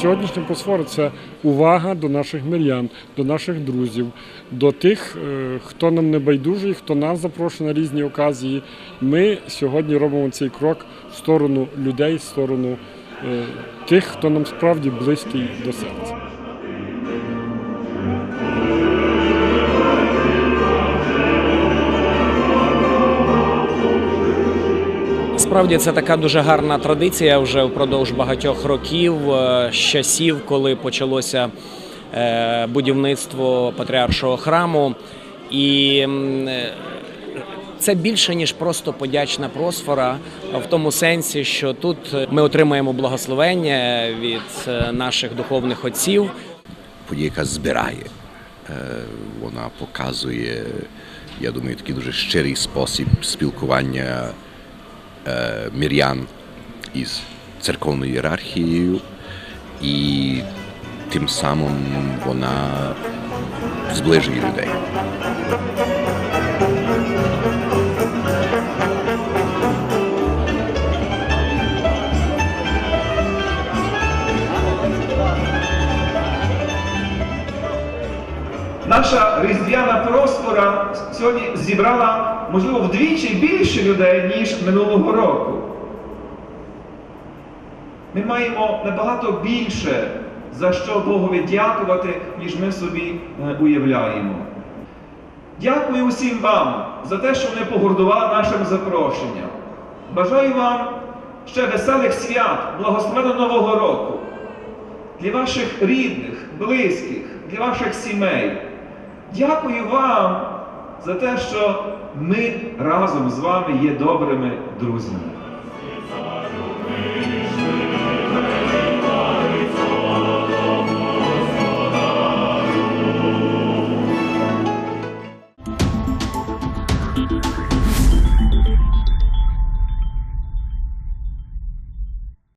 сьогоднішня просфора це увага до наших мирян, до наших друзів, до тих, е, хто нам не байдужий, хто нас запрошує на різні оказії. Ми сьогодні робимо цей крок в сторону людей, в сторону е, тих, хто нам справді близький до серця. Справді це така дуже гарна традиція вже впродовж багатьох років, е, з часів, коли почалося е, будівництво патріаршого храму. І е, це більше ніж просто подячна просфора, в тому сенсі, що тут ми отримаємо благословення від е, наших духовних отців. подія, яка збирає. Е, Вона показує, я думаю, такий дуже щирий спосіб спілкування е, мирян із церковною ієрархією, і тим самим вона зближує людей. Наша різдвяна проспора сьогодні зібрала, можливо, вдвічі більше людей, ніж минулого року. Ми маємо набагато більше за що Богові дякувати, ніж ми собі е, уявляємо. Дякую усім вам за те, що вони погордували нашим запрошенням. Бажаю вам ще веселих свят, благословенного Нового року для ваших рідних, близьких, для ваших сімей. Дякую вам за те, що ми разом з вами є добрими друзями.